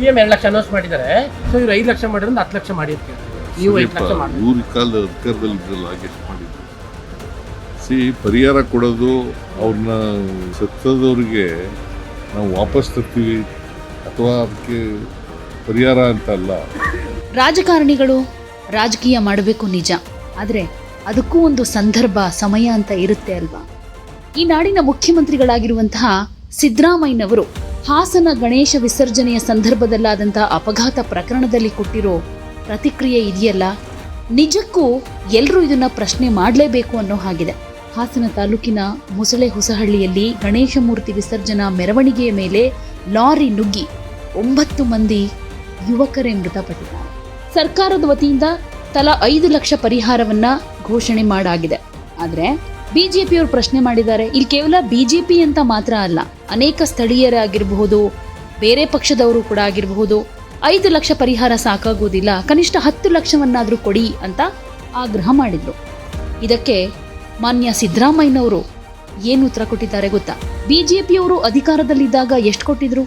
P M ಎರಡು lakh announce ಮಾಡಿದ್ದಾರೆ. So ಇವ್ರು ಐದು ಲಕ್ಷ ಮಾಡಿದ್ರೆ ಹತ್ತು ಲಕ್ಷ ಮಾಡಿರ್ತೀವಿ ನೀವು ಐದು ಲಕ್ಷ ಮಾಡಿ ಇವ್ರ ಕಾಲದ ಅಧಿಕಾರದಲ್ಲಿ ಇದ್ರಲ್ಲ ಹಾಗೆ ಎಷ್ಟು ಮಾಡಿದ್ರು? ಸಿ ಪರಿಹಾರ ಕೊಡೋದು ಅವ್ರನ್ನ ಸತ್ತದವ್ರಿಗೆ ನಾವು ವಾಪಸ್ ತರ್ತೀವಿ ಅಥವಾ ಅದಕ್ಕೆ ಪರಿಹಾರ ಅಂತ ಅಲ್ಲ? ರಾಜಕಾರಣಿಗಳು ರಾಜಕೀಯ ಮಾಡಬೇಕು ನಿಜ ಆದರೆ ಅದಕ್ಕೂ ಒಂದು ಸಂದರ್ಭ ಸಮಯ ಅಂತ ಇರುತ್ತೆ ಅಲ್ವಾ? ಈ ನಾಡಿನ ಮುಖ್ಯಮಂತ್ರಿಗಳಾಗಿರುವಂತಹ ಸಿದ್ದರಾಮಯ್ಯನವರು ಹಾಸನ ಗಣೇಶ ವಿಸರ್ಜನೆಯ ಸಂದರ್ಭದಲ್ಲಾದಂತಹ ಅಪಘಾತ ಪ್ರಕರಣದಲ್ಲಿ ಕೊಟ್ಟಿರೋ ಪ್ರತಿಕ್ರಿಯೆ ಇದೆಯಲ್ಲ? ನಿಜಕ್ಕೂ ಎಲ್ಲರೂ ಇದನ್ನ ಪ್ರಶ್ನೆ ಮಾಡಲೇಬೇಕು ಅನ್ನೋ ಹಾಗಿದೆ. ಹಾಸನ ತಾಲೂಕಿನ ಮುಸಳೆ ಹೊಸಹಳ್ಳಿಯಲ್ಲಿ ಗಣೇಶ ಮೂರ್ತಿ ವಿಸರ್ಜನಾ ಮೆರವಣಿಗೆಯ ಮೇಲೆ ಲಾರಿ ನುಗ್ಗಿ ಒಂಬತ್ತು ಮಂದಿ ಯುವಕರೇ ಮೃತಪಟ್ಟಿದ್ದಾರೆ. ಸರ್ಕಾರದ ವತಿಯಿಂದ ತಲಾ ಐದು ಲಕ್ಷ ಪರಿಹಾರವನ್ನ ಘೋಷಣೆ ಮಾಡಾಗಿದೆ. ಆದ್ರೆ ಬಿಜೆಪಿಯವರು ಪ್ರಶ್ನೆ ಮಾಡಿದ್ದಾರೆ. ಇಲ್ಲಿ ಕೇವಲ ಬಿಜೆಪಿ ಅಂತ ಮಾತ್ರ ಅಲ್ಲ, ಅನೇಕ ಸ್ಥಳೀಯರಾಗಿರಬಹುದು, ಬೇರೆ ಪಕ್ಷದವರು ಕೂಡ ಆಗಿರಬಹುದು. ಐದು ಲಕ್ಷ ಪರಿಹಾರ ಸಾಕಾಗುವುದಿಲ್ಲ ಕನಿಷ್ಠ ಹತ್ತು ಲಕ್ಷವನ್ನಾದರೂ ಕೊಡಿ ಅಂತ ಆಗ್ರಹ ಮಾಡಿದ್ರು. ಇದಕ್ಕೆ ಮಾನ್ಯ ಸಿದ್ದರಾಮಯ್ಯನವರು ಏನು ಉತ್ತರ ಕೊಟ್ಟಿದ್ದಾರೆ ಗೊತ್ತಾ? ಬಿಜೆಪಿಯವರು ಅಧಿಕಾರದಲ್ಲಿದ್ದಾಗ ಎಷ್ಟು ಕೊಟ್ಟಿದ್ರು?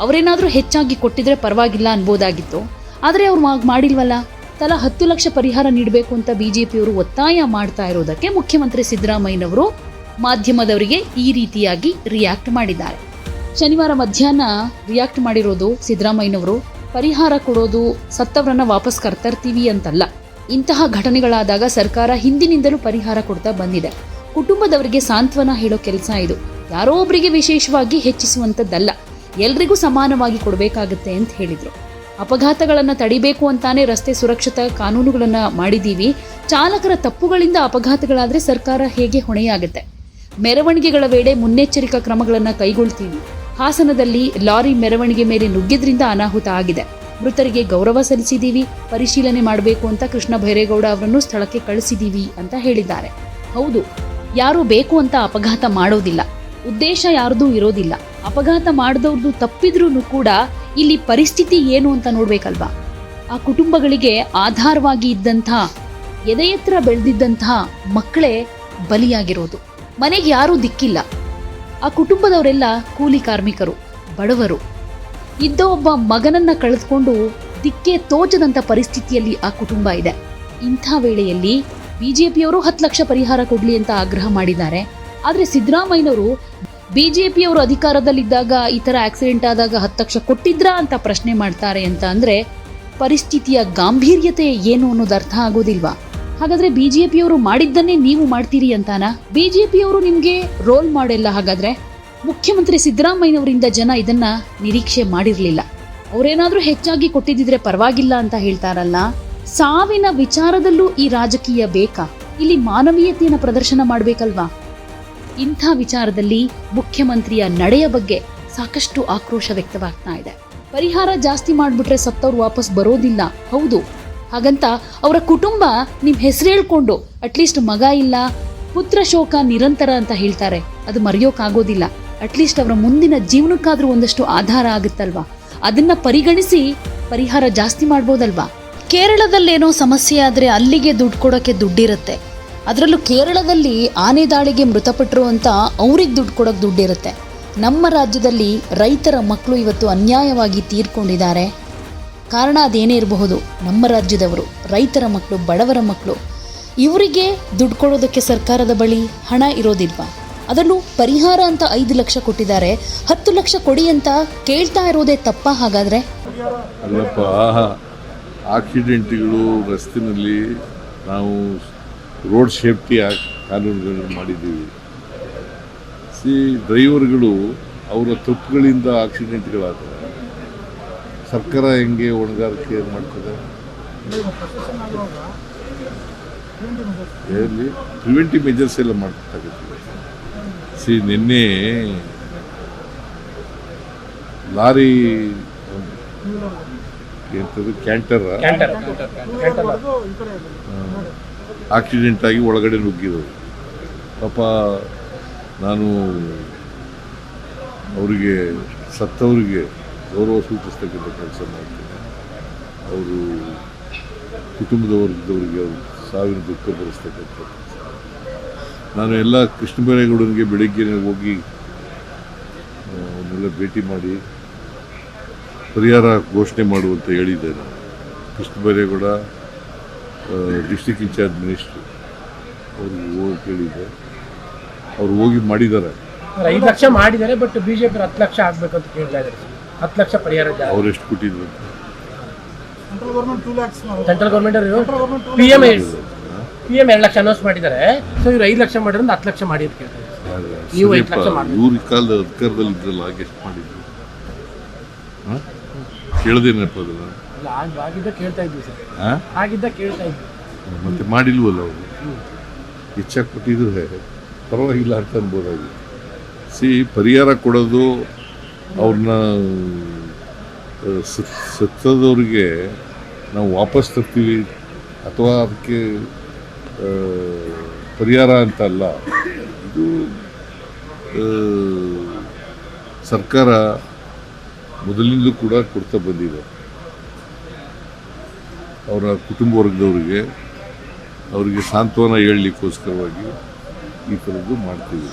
ಅವರೇನಾದರೂ ಹೆಚ್ಚಾಗಿ ಕೊಟ್ಟಿದ್ರೆ ಪರವಾಗಿಲ್ಲ ಅನ್ಬೋದಾಗಿತ್ತು. ಆದರೆ ಅವ್ರು ಮಾಡಿಲ್ವಲ್ಲ? ತಲಾ ಹತ್ತು ಲಕ್ಷ ಪರಿಹಾರ ನೀಡಬೇಕು ಅಂತ ಬಿಜೆಪಿಯವರು ಒತ್ತಾಯ ಮಾಡ್ತಾ ಇರೋದಕ್ಕೆ ಮುಖ್ಯಮಂತ್ರಿ ಸಿದ್ದರಾಮಯ್ಯನವರು ಮಾಧ್ಯಮದವರಿಗೆ ಈ ರೀತಿಯಾಗಿ ರಿಯಾಕ್ಟ್ ಮಾಡಿದ್ದಾರೆ. ಶನಿವಾರ ಮಧ್ಯಾಹ್ನ ರಿಯಾಕ್ಟ್ ಮಾಡಿರೋದು ಸಿದ್ದರಾಮಯ್ಯನವರು, ಪರಿಹಾರ ಕೊಡೋದು ಸತ್ತವರನ್ನ ವಾಪಸ್ ಕರ್ತರ್ತೀವಿ ಅಂತಲ್ಲ. ಇಂತಹ ಘಟನೆಗಳಾದಾಗ ಸರ್ಕಾರ ಹಿಂದಿನಿಂದಲೂ ಪರಿಹಾರ ಕೊಡ್ತಾ ಬಂದಿದೆ. ಕುಟುಂಬದವರಿಗೆ ಸಾಂತ್ವನ ಹೇಳೋ ಕೆಲಸ ಇದು. ಯಾರೋ ಒಬ್ಬರಿಗೆ ವಿಶೇಷವಾಗಿ ಹೆಚ್ಚಿಸುವಂಥದ್ದಲ್ಲ ಎಲ್ರಿಗೂ ಸಮಾನವಾಗಿ ಕೊಡಬೇಕಾಗತ್ತೆ ಅಂತ ಹೇಳಿದ್ರು. ಅಪಘಾತಗಳನ್ನು ತಡಿಬೇಕು ಅಂತಾನೆ ರಸ್ತೆ ಸುರಕ್ಷತಾ ಕಾನೂನುಗಳನ್ನು ಮಾಡಿದ್ದೀವಿ ಚಾಲಕರ ತಪ್ಪುಗಳಿಂದ ಅಪಘಾತಗಳಾದರೆ ಸರ್ಕಾರ ಹೇಗೆ ಹೊಣೆಯಾಗುತ್ತೆ? ಮೆರವಣಿಗೆಗಳ ವೇಳೆ ಮುನ್ನೆಚ್ಚರಿಕಾ ಕ್ರಮಗಳನ್ನು ಕೈಗೊಳ್ತೀವಿ. ಹಾಸನದಲ್ಲಿ ಲಾರಿ ಮೆರವಣಿಗೆ ಮೇಲೆ ನುಗ್ಗಿದ್ರಿಂದ ಅನಾಹುತ ಆಗಿದೆ. ಮೃತರಿಗೆ ಗೌರವ ಸಲ್ಲಿಸಿದ್ದೀವಿ ಪರಿಶೀಲನೆ ಮಾಡಬೇಕು ಅಂತ ಕೃಷ್ಣ ಭೈರೇಗೌಡ ಅವರನ್ನು ಸ್ಥಳಕ್ಕೆ ಕಳಿಸಿದ್ದೀವಿ ಅಂತ ಹೇಳಿದ್ದಾರೆ. ಹೌದು, ಯಾರು ಬೇಕು ಅಂತ ಅಪಘಾತ ಮಾಡೋದಿಲ್ಲ. ಉದ್ದೇಶ ಯಾರ್ದೂ ಇರೋದಿಲ್ಲ. ಅಪಘಾತ ಮಾಡಿದವ್ರದ್ದು ತಪ್ಪಿದ್ರೂ ಕೂಡ ಇಲ್ಲಿ ಪರಿಸ್ಥಿತಿ ಏನು ಅಂತ ನೋಡ್ಬೇಕಲ್ವಾ? ಆ ಕುಟುಂಬಗಳಿಗೆ ಆಧಾರವಾಗಿ ಇದ್ದಂಥ ಎದೆ ಎತ್ತರ ಬೆಳೆದಿದ್ದಂತಹ ಮಕ್ಕಳೇ ಬಲಿಯಾಗಿರೋದು. ಮನೆಗೆ ಯಾರೂ ದಿಕ್ಕಿಲ್ಲ. ಆ ಕುಟುಂಬದವರೆಲ್ಲ ಕೂಲಿ ಕಾರ್ಮಿಕರು, ಬಡವರು. ಇದ್ದ ಒಬ್ಬ ಮಗನನ್ನ ಕಳೆದುಕೊಂಡು ದಿಕ್ಕೆ ತೋಚದಂತ ಪರಿಸ್ಥಿತಿಯಲ್ಲಿ ಆ ಕುಟುಂಬ ಇದೆ. ಇಂಥ ವೇಳೆಯಲ್ಲಿ ಬಿಜೆಪಿಯವರು ಹತ್ತು ಲಕ್ಷ ಪರಿಹಾರ ಕೊಡ್ಲಿ ಅಂತ ಆಗ್ರಹ ಮಾಡಿದ್ದಾರೆ. ಆದರೆ ಸಿದ್ದರಾಮಯ್ಯನವರು ಬಿಜೆಪಿಯವರು ಅಧಿಕಾರದಲ್ಲಿದ್ದಾಗ ಈ ಥರ ಆಕ್ಸಿಡೆಂಟ್ ಆದಾಗ ಹತ್ತು ಲಕ್ಷ ಕೊಟ್ಟಿದ್ರಾ ಅಂತ ಪ್ರಶ್ನೆ ಮಾಡ್ತಾರೆ ಅಂತ ಅಂದರೆ ಪರಿಸ್ಥಿತಿಯ ಗಾಂಭೀರ್ಯತೆ ಏನು ಅನ್ನೋದು ಅರ್ಥ ಆಗೋದಿಲ್ವಾ? ಹಾಗಾದ್ರೆ ಬಿಜೆಪಿಯವರು ಮಾಡಿದ್ದನ್ನೇ ನೀವು ಮಾಡ್ತೀರಿ ಅಂತಾನ? ಬಿಜೆಪಿಯವರು ನಿಮಗೆ ರೋಲ್ ಮಾಡೆಲ್ಲ ಹಾಗಾದ್ರೆ? ಮುಖ್ಯಮಂತ್ರಿ ಸಿದ್ದರಾಮಯ್ಯನವರಿಂದ ಜನ ಇದನ್ನ ನಿರೀಕ್ಷೆ ಮಾಡಿರಲಿಲ್ಲ. ಅವರೇನಾದರೂ ಹೆಚ್ಚಾಗಿ ಕೊಟ್ಟಿದ್ದಿದ್ರೆ ಪರವಾಗಿಲ್ಲ ಅಂತ ಹೇಳ್ತಾರಲ್ಲ. ಸಾವಿನ ವಿಚಾರದಲ್ಲೂ ಈ ರಾಜಕೀಯ ಬೇಕಾ? ಇಲ್ಲಿ ಮಾನವೀಯತೆಯನ್ನು ಪ್ರದರ್ಶನ ಮಾಡ್ಬೇಕಲ್ವಾ? ಇಂಥ ವಿಚಾರದಲ್ಲಿ ಮುಖ್ಯಮಂತ್ರಿಯ ನಡೆಯ ಬಗ್ಗೆ ಸಾಕಷ್ಟು ಆಕ್ರೋಶ ವ್ಯಕ್ತವಾಗ್ತಾ ಇದೆ. ಪರಿಹಾರ ಜಾಸ್ತಿ ಮಾಡಿಬಿಟ್ರೆ ಸತ್ತವ್ರು ವಾಪಸ್ ಬರೋದಿಲ್ಲ. ಹೌದು. ಹಾಗಂತ ಅವರ ಕುಟುಂಬ ನಿಮ್ ಹೆಸರು ಹೇಳ್ಕೊಂಡು ಅಟ್ಲೀಸ್ಟ್ ಮಗ ಇಲ್ಲ, ಪುತ್ರ ಶೋಕ ನಿರಂತರ ಅಂತ ಹೇಳ್ತಾರೆ. ಅದು ಮರೆಯೋಕಾಗೋದಿಲ್ಲ. ಅಟ್ಲೀಸ್ಟ್ ಅವರ ಮುಂದಿನ ಜೀವನಕ್ಕಾದ್ರೂ ಒಂದಷ್ಟು ಆಧಾರ ಆಗುತ್ತಲ್ವಾ? ಅದನ್ನ ಪರಿಗಣಿಸಿ ಪರಿಹಾರ ಜಾಸ್ತಿ ಮಾಡ್ಬೋದಲ್ವಾ? ಕೇರಳದಲ್ಲೇನೋ ಸಮಸ್ಯೆ ಆದ್ರೆ ಅಲ್ಲಿಗೆ ದುಡ್ಡು ಕೊಡೋಕೆ ದುಡ್ಡಿರುತ್ತೆ. ಅದರಲ್ಲೂ ಕೇರಳದಲ್ಲಿ ಆನೆ ದಾಳಿಗೆ ಮೃತಪಟ್ಟರು ಅಂತ ಅವ್ರಿಗೆ ದುಡ್ಡು ಕೊಡೋಕೆ ದುಡ್ಡಿರುತ್ತೆ. ನಮ್ಮ ರಾಜ್ಯದಲ್ಲಿ ರೈತರ ಮಕ್ಕಳು ಇವತ್ತು ಅನ್ಯಾಯವಾಗಿ ತೀರ್ಕೊಂಡಿದ್ದಾರೆ. ಕಾರಣ ಅದೇನೇ ಇರಬಹುದು? ನಮ್ಮ ರಾಜ್ಯದವರು, ರೈತರ ಮಕ್ಕಳು, ಬಡವರ ಮಕ್ಕಳು, ಇವರಿಗೆ ದುಡ್ಡು ಕೊಡೋದಕ್ಕೆ ಸರ್ಕಾರದ ಬಳಿ ಹಣ ಇರೋದಿಲ್ವಾ? ಅದರಲ್ಲೂ ಪರಿಹಾರ ಅಂತ ಐದು ಲಕ್ಷ ಕೊಟ್ಟಿದ್ದಾರೆ. ಹತ್ತು ಲಕ್ಷ ಕೊಡಿ ಅಂತ ಕೇಳ್ತಾ ಇರೋದೇ ತಪ್ಪ ಹಾಗಾದ್ರೆ? ಆಕ್ಸಿಡೆಂಟ್ಗಳು ರಸ್ತಿನಲ್ಲಿ ನಾವು ರೋಡ್ ಸೇಫ್ಟಿ ಆಕ್ಟ್ ಕಾನೂನುಗಳನ್ನು ಮಾಡಿದ್ದೀವಿ. ಸಿ ಡ್ರೈವರ್ಗಳು ಅವರ ತಪ್ಪುಗಳಿಂದ ಆಕ್ಸಿಡೆಂಟ್ಗಳಾದ ಸರ್ಕಾರ ಹೆಂಗೆ ಹೊಣೆಗಾರಿಕೆ ಮಾಡ್ತದೆ? ಎಲ್ಲಿ? ಪ್ರಿವೆಂಟಿವ್ ಮೆಜರ್ಸ್ ಎಲ್ಲ ಮಾಡ್ಬೇಕಾಗುತ್ತೆ. ಸಿ ನಿನ್ನೆ ಲಾರಿ ಎಂಥದ್ದು ಕ್ಯಾಂಟರ್? ಕ್ಯಾಂಟರ್ ಕ್ಯಾಂಟರ್ ಆಕ್ಸಿಡೆಂಟ್ ಆಗಿ ಒಳಗಡೆ ನುಗ್ಗಿರೋದು ಪಾಪ ನಾನು ಅವರಿಗೆ, ಸತ್ತವರಿಗೆ ಗೌರವ ಸೂಚಿಸ್ತಕ್ಕಂಥ ಕೆಲಸ ಮಾಡ್ತೇನೆ. ಅವರು ಕುಟುಂಬದವರಿದ್ದವರಿಗೆ ಅವರು ಸಾವಿನ ದುಃಖ ಭರಿಸ್ತಕ್ಕಂಥ ಕೆಲಸ. ನಾನು ಎಲ್ಲ ಕೃಷ್ಣ ಬೈರೇಗೌಡನಿಗೆ ಬೆಳಿಗ್ಗೆ ಹೋಗಿ ಅವನ್ನೆಲ್ಲ ಭೇಟಿ ಮಾಡಿ ಪರಿಹಾರ ಘೋಷಣೆ ಮಾಡುವಂತ ಹೇಳಿದ್ದೆ ನಾನು. Krishna Byregowda district incharge minister ಅವ್ರಿಗೆ ಹೋಗಿ ಕೇಳಿದ್ದೆ ಅವ್ರು ಹೋಗಿ ಮಾಡಿದ್ದಾರೆ. ಐದು ಲಕ್ಷ ಮಾಡಿದ್ದಾರೆ ಬಟ್ ಬಿಜೆಪಿ ಹತ್ತು ಲಕ್ಷ ಆಗ್ಬೇಕು ಅಂತ ಕೇಳ್ತಾ ಇದ್ದಾರೆ. ಹತ್ತು ಲಕ್ಷ ಪರಿಹಾರ ಅವ್ರು ಎಷ್ಟು ಕೊಟ್ಟಿದ್ರು? Central government P M P M ಎರಡು ಲಕ್ಷ ಅನೌನ್ಸ್ ಮಾಡಿದ್ದಾರೆ. ಸೊ ಇವ್ರು ಐದು ಲಕ್ಷ ಮಾಡಿದ್ರೆ ಹತ್ತು ಲಕ್ಷ ಮಾಡಿ ಅಂತ ಕೇಳ್ತಾರೆ ನೀವು ಐದು ಲಕ್ಷ ಮಾಡ್ಬೇಕು. ಇವ್ರ ಕಾಲದ ಅಧಿಕಾರದಲ್ಲಿ ಇದ್ರಲ್ಲ ಹಾಗೆ ಎಷ್ಟು ಮಾಡಿದ್ರು? ಕೇಳ್ದೇನಪ್ಪ ಅದನ್ನ ಆಗಿದ್ದ ಕೇಳ್ತಾ ಇದ್ವಿ ಸರ್. ಹಾಂ ಆಗಿದ್ದ ಕೇಳ್ತಾ ಇದ್ವಿ. ಮತ್ತೆ ಮಾಡಿಲ್ವಲ್ಲ ಅವರು? ಹೆಚ್ಚಾಗಿ ಕೊಟ್ಟಿದ್ರೆ ಪರವಾಗಿಲ್ಲ ಅಂತ ಅನ್ಬೋದಾಗಿ ಸಿ ಪರಿಹಾರ ಕೊಡೋದು ಅವ್ರನ್ನ ಸತ್ತದವ್ರಿಗೆ ನಾವು ವಾಪಸ್ ತರ್ತೀವಿ ಅಥವಾ ಅದಕ್ಕೆ ಪರಿಹಾರ ಅಂತ ಅಲ್ಲ. ಇದು ಸರ್ಕಾರ ಮೊದಲಿಂದಲೂ ಕೂಡ ಕೊಡ್ತಾ ಬಂದಿದೆ. ಅವರ ಕುಟುಂಬ ವರ್ಗದವರಿಗೆ ಅವರಿಗೆ ಸಾಂತ್ವನ ಹೇಳಲಿಕ್ಕೋಸ್ಕರವಾಗಿ ಈ ಥರದ್ದು ಮಾಡ್ತೀವಿ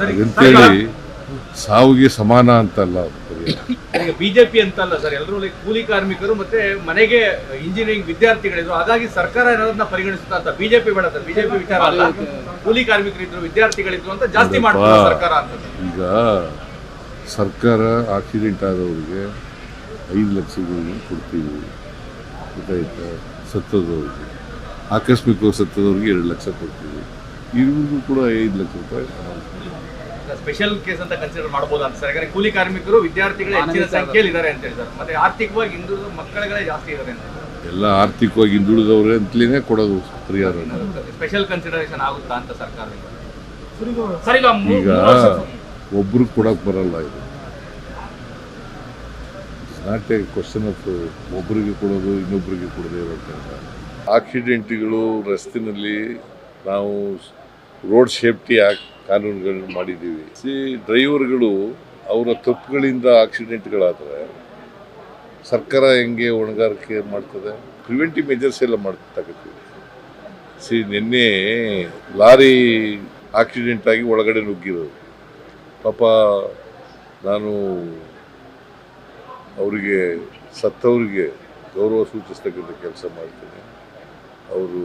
ಹಾಗಂತೇಳಿ ಸಾವಿಗೆ ಸಮಾನ ಅಂತಲ್ಲ. ಈಗ ಬಿಜೆಪಿ ಅಂತಲ್ಲ ಸರ್ ಎಲ್ಲರೂ ಲೈಕ್ ಕೂಲಿ ಕಾರ್ಮಿಕರು ಮತ್ತೆ ಮನೆಗೆ ಇಂಜಿನಿಯರಿಂಗ್ ವಿದ್ಯಾರ್ಥಿಗಳಿದ್ರು ಹಾಗಾಗಿ ಸರ್ಕಾರ ಏನಾದ್ರನ್ನ ಪರಿಗಣಿಸುತ್ತಾ ಅಂತ ಬಿಜೆಪಿ ಬೇಡ ಸರ್ ಬಿಜೆಪಿ ವಿಚಾರ ಅಲ್ಲ ಕೂಲಿ ಕಾರ್ಮಿಕರಿದ್ರು ವಿದ್ಯಾರ್ಥಿಗಳಿದ್ರು ಅಂತ ಜಾಸ್ತಿ. ಮಾಡ್ತಾರೆ ಸರ್ಕಾರ ಅಂತ ಈಗ ಸರ್ಕಾರ ಆಕ್ಸಿಡೆಂಟ್ ಆದವರಿಗೆ ಐದು ಲಕ್ಷಗಳನ್ನು ಕೊಡ್ತೀವಿ ಗೊತ್ತಾಯ್ತಾ ಸತ್ತದವ್ರಿಗೆ ಆಕಸ್ಮಿಕವಾಗಿ ಸತ್ತದವ್ರಿಗೆ ಎರಡು ಲಕ್ಷ ಕೊಡ್ತೀವಿ. ಇವ್ರಿಗೂ ಕೂಡ ಐದು ಲಕ್ಷ ರೂಪಾಯಿ ಸ್ಪೆಷಲ್ ಕೇಸ್ ಅಂತ ಕನ್ಸಿಡರ್ ಮಾಡಬಹುದು ಅಂತ ಸರ್? ಯಾಕಂದ್ರೆ ಕೂಲಿ ಕಾರ್ಮಿಕರು ವಿದ್ಯಾರ್ಥಿಗಳು ಹೆಚ್ಚಿನ ಸಂಖ್ಯೆಯಲ್ಲಿ ಇದ್ದಾರೆ ಅಂತ ಹೇಳಿ ಸರ್ ಮತ್ತೆ ಆರ್ಥಿಕವಾಗಿ ಹಿಂದುಳಿದ ಮಕ್ಕಳುಗಳೇ ಜಾಸ್ತಿ ಇದ್ದಾರೆ ಅಂತ. ಎಲ್ಲ ಆರ್ಥಿಕವಾಗಿ ಹಿಂದುಳಿದವ್ರೆ ಅಂತಲೇ ಕೊಡೋದು ಪರಿಹಾರ. ಸ್ಪೆಷಲ್ ಕನ್ಸಿಡರೇಷನ್ ಆಗುತ್ತಾ ಅಂತ ಸರ್ಕಾರ ಸರ್ ಈಗ ಒಬ್ರು ಕೊಡಕ್ ಬರಲ್ಲ ಇದು. ನಾಟ್ ಎ ಕ್ವಶನ್ ಆಫ್ ಒಬ್ಬರಿಗೆ ಕೊಡೋದು ಇನ್ನೊಬ್ಬರಿಗೆ ಕೊಡದೇ ಇರೋದ್ರಿಂದ. ಆಕ್ಸಿಡೆಂಟ್ಗಳು ರಸ್ತಿನಲ್ಲಿ ನಾವು ರೋಡ್ ಸೇಫ್ಟಿ ಆಕ್ಟ್ ಕಾನೂನುಗಳನ್ನ ಮಾಡಿದ್ದೀವಿ. ಸಿ ಡ್ರೈವರ್ಗಳು ಅವರ ತಪ್ಪುಗಳಿಂದ ಆಕ್ಸಿಡೆಂಟ್ಗಳಾದರೆ ಸರ್ಕಾರ ಹೆಂಗೆ ಹೊಣೆಗಾರಿಕೆ ಮಾಡ್ತದೆ? ಪ್ರಿವೆಂಟಿವ್ ಮೆಜರ್ಸ್ ಎಲ್ಲ ಮಾಡ್ತಕ್ಕಂಥದ್ದು. ಸಿ, ನಿನ್ನೆ ಲಾರಿ ಆಕ್ಸಿಡೆಂಟ್ ಆಗಿ ಒಳಗಡೆ ನುಗ್ಗಿರೋದು. ಪಾಪ ನಾನು ಅವರಿಗೆ ಸತ್ತವರಿಗೆ ಗೌರವ ಸೂಚಿಸ್ತಕ್ಕಂಥ ಕೆಲಸ ಮಾಡ್ತೇನೆ. ಅವರು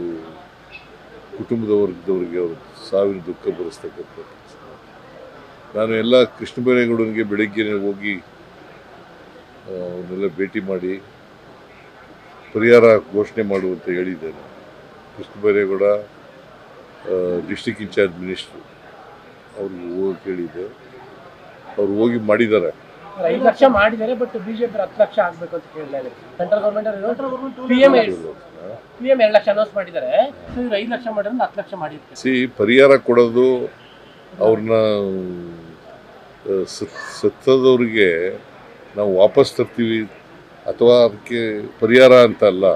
ಕುಟುಂಬದ ವರ್ಗದವರಿಗೆ ಅವರು ಸಾವಿನ ದುಃಖ ಭರಿಸ್ತಕ್ಕಂಥ ಕೆಲಸ ನಾನು ಎಲ್ಲ ಕೃಷ್ಣ ಬೈರೇಗೌಡನಿಗೆ ಬೆಳಗ್ಗೆನೆ ಹೋಗಿ ಅವನ್ನೆಲ್ಲ ಭೇಟಿ ಮಾಡಿ ಪರಿಹಾರ ಘೋಷಣೆ ಮಾಡುವಂತ ಹೇಳಿದ್ದೇನೆ. Krishna Byregowda district incharge minister, ಅವ್ರಿಗೆ ಹೋಗಿ ಕೇಳಿದ್ದೆ ಅವ್ರು ಹೋಗಿ ಮಾಡಿದ್ದಾರೆ. ಐದು ಲಕ್ಷ ಮಾಡಿದ್ದಾರೆ ಬಟ್ ಬಿಜೆಪಿ ಹತ್ತು ಲಕ್ಷ ಆಗ್ಬೇಕು ಅಂತ ಕೇಳ್ತಾ ಇದ್ದಾರೆ. Central government P M P M ಎರಡು ಲಕ್ಷ ಅನೌನ್ಸ್ ಮಾಡಿದ್ದಾರೆ. ಸೊ ಇವ್ರು ಐದು ಲಕ್ಷ ಮಾಡಿದ್ರೆ ಹತ್ತು ಲಕ್ಷ ಮಾಡಿ ಸಿ ಪರಿಹಾರ ಕೊಡೋದು ಅವ್ರನ್ನ ಸತ್ತದವ್ರಿಗೆ ನಾವು ವಾಪಸ್ ತರ್ತೀವಿ ಅಥವಾ ಅದಕ್ಕೆ ಪರಿಹಾರ ಅಂತ ಅಲ್ಲ.